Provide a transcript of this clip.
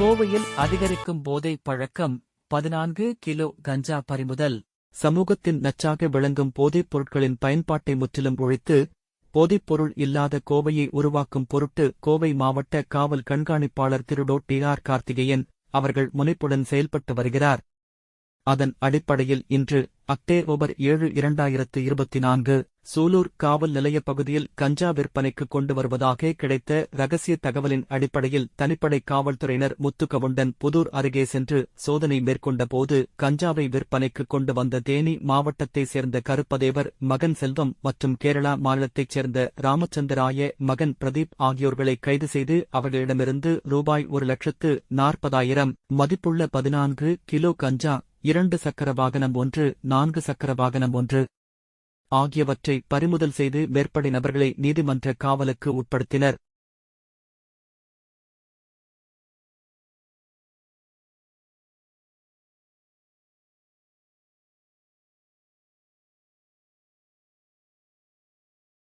கோவையில் அதிகரிக்கும் போதை பழக்கம் பதினான்கு கிலோ கஞ்சா பறிமுதல். சமூகத்தின் நச்சாக விளங்கும் போதைப் பொருட்களின் பயன்பாட்டை முற்றிலும் ஒழித்து போதைப்பொருள் இல்லாத கோவையை உருவாக்கும் பொருட்டு கோவை மாவட்ட காவல் கண்காணிப்பாளர் திருடோ டி ஆர் கார்த்திகேயன் அவர்கள் முனைப்புடன் செயல்பட்டு வருகிறார். அதன் அடிப்படையில் இன்று அக்டோபர் ஏழு இரண்டாயிரத்து இருபத்தி நான்கு சூலூர் காவல் நிலைய பகுதியில் கஞ்சா விற்பனைக்கு கொண்டு வருவதாக கிடைத்த ரகசிய தகவலின் அடிப்படையில் தனிப்படை காவல்துறையினர் முத்துக்கவுண்டன் புதூர் அருகே சென்று சோதனை மேற்கொண்டபோது கஞ்சாவை விற்பனைக்கு கொண்டு வந்த தேனி மாவட்டத்தைச் சேர்ந்த கருப்பதேவர் மகன் செல்வம் மற்றும் கேரளா மாநிலத்தைச் சேர்ந்த ராமச்சந்திராய மகன் பிரதீப் ஆகியோர்களை கைது செய்து அவர்களிடமிருந்து ரூபாய் ஒரு லட்சத்து நாற்பதாயிரம் மதிப்புள்ள பதினான்கு கிலோ கஞ்சா இரண்டு சக்கர வாகனம் ஒன்று நான்கு சக்கர வாகனம் ஒன்று. ஆகியவற்றை பறிமுதல் செய்து மேற்படி நபர்களை நீதிமன்ற காவலுக்கு உட்படுத்தினர்.